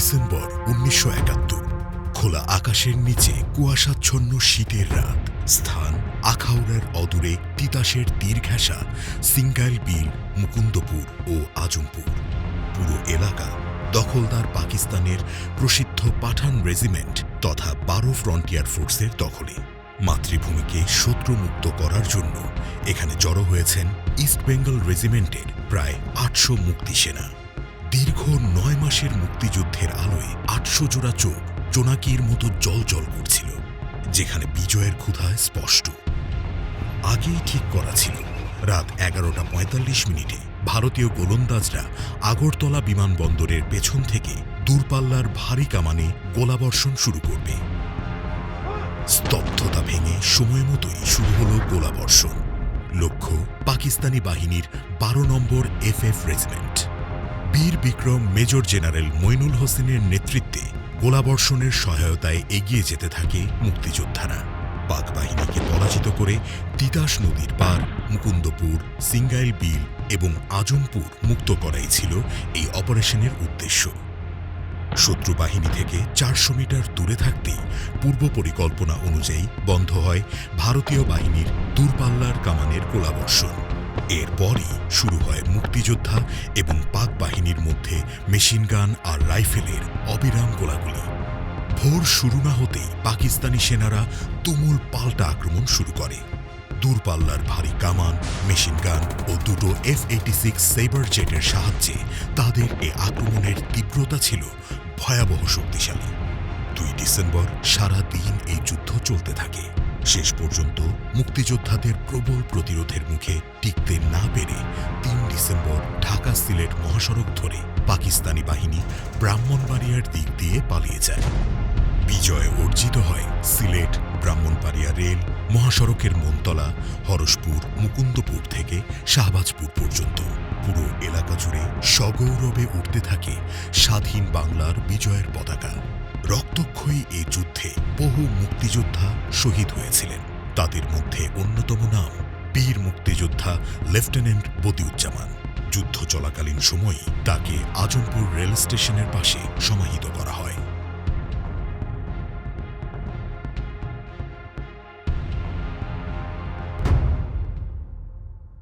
December উনিশশো একাত্তর, খোলা আকাশের নিচে কুয়াশাচ্ছন্ন শীতের রাত। স্থান আখাউড়ার অদূরে তিতাসের তীর ঘেঁষা সিঙ্গাইল বিল, মুকুন্দপুর ও আজমপুর। পুরো এলাকা দখলদার পাকিস্তানের প্রসিদ্ধ পাঠান রেজিমেন্ট তথা বারো ফ্রন্টিয়ার ফোর্সের দখলে। মাতৃভূমিকে শত্রুমুক্ত করার জন্য এখানে জড়ো হয়েছেন ইস্ট বেঙ্গল রেজিমেন্টের প্রায় আটশো মুক্তি সেনা। দীর্ঘ নয় মাসের মুক্তিযুদ্ধের আলোয় আটশো জোড়া চোখ জোনাকির মতো জল জল করছিল, যেখানে বিজয়ের ক্ষুধা স্পষ্ট। আগেই ঠিক করা ছিল, রাত এগারোটা পঁয়তাল্লিশ মিনিটে ভারতীয় গোলন্দাজরা আগরতলা বিমানবন্দরের পেছন থেকে দূরপাল্লার ভারী কামানে গোলাবর্ষণ শুরু করবে। স্তব্ধতা ভেঙে সময় মতোই শুরু হলো গোলাবর্ষণ। লক্ষ্য, পাকিস্তানি বাহিনীর বারো নম্বর এফ এফ রেজিমেন্ট। বীর বিক্রম, মেজর জেনারেল মইনুল হোসেনের নেতৃত্বে গোলাবর্ষণের সহায়তায় এগিয়ে যেতে থাকে মুক্তিযোদ্ধারা। পাক বাহিনীকে পরাজিত করে তিতাস নদীর পার মুকুন্দপুর সিঙ্গাইল বিল এবং আজমপুর মুক্ত করাই ছিল এই অপারেশনের উদ্দেশ্য। শত্রু বাহিনী থেকে চারশো মিটার দূরে থাকতেই পূর্ব পরিকল্পনা অনুযায়ী বন্ধ হয় ভারতীয় বাহিনীর দূরপাল্লার কামানের গোলাবর্ষণ। এরপরই শুরু হয় মুক্তিযোদ্ধা এবং পাক বাহিনীর মধ্যে মেশিনগান আর রাইফেলের অবিরাম গোলাগুলি। ভোর শুরু না হতেই পাকিস্তানি সেনারা তুমুল পাল্টা আক্রমণ শুরু করে। দূরপাল্লার ভারী কামান মেশিনগান ও দুটো এফ এইটি সিক্স সেবার জেটের সাহায্যে তাদের এ আক্রমণের তীব্রতা ছিল ভয়াবহ শক্তিশালী। দুই ডিসেম্বর সারা দিন এই যুদ্ধ চলতে থাকে। শেষ পর্যন্ত মুক্তিযোদ্ধাদের প্রবল প্রতিরোধের মুখে টিকতে সিলেট মহাসড়ক ধরে পাকিস্তানি বাহিনী ব্রাহ্মণবাড়িয়ার দিক দিয়ে পালিয়ে যায়। বিজয় অর্জিত হয় সিলেট ব্রাহ্মণবাড়িয়া রেল মহাসড়কের মনতলা, হরসপুর, মুকুন্দপুর থেকে শাহবাজপুর পর্যন্ত। পুরো এলাকা জুড়ে সগৌরবে উঠতে থাকে স্বাধীন বাংলার বিজয়ের পতাকা। রক্তক্ষয়ী এই যুদ্ধে বহু মুক্তিযোদ্ধা শহীদ হয়েছিলেন। তাদের মধ্যে অন্যতম নাম বীর মুক্তিযোদ্ধা লেফটেন্যান্ট বদিউজ্জামান। যুদ্ধ চলাকালীন সময়ই তাকে আজমপুর রেল স্টেশনের পাশে সমাহিত করা হয়।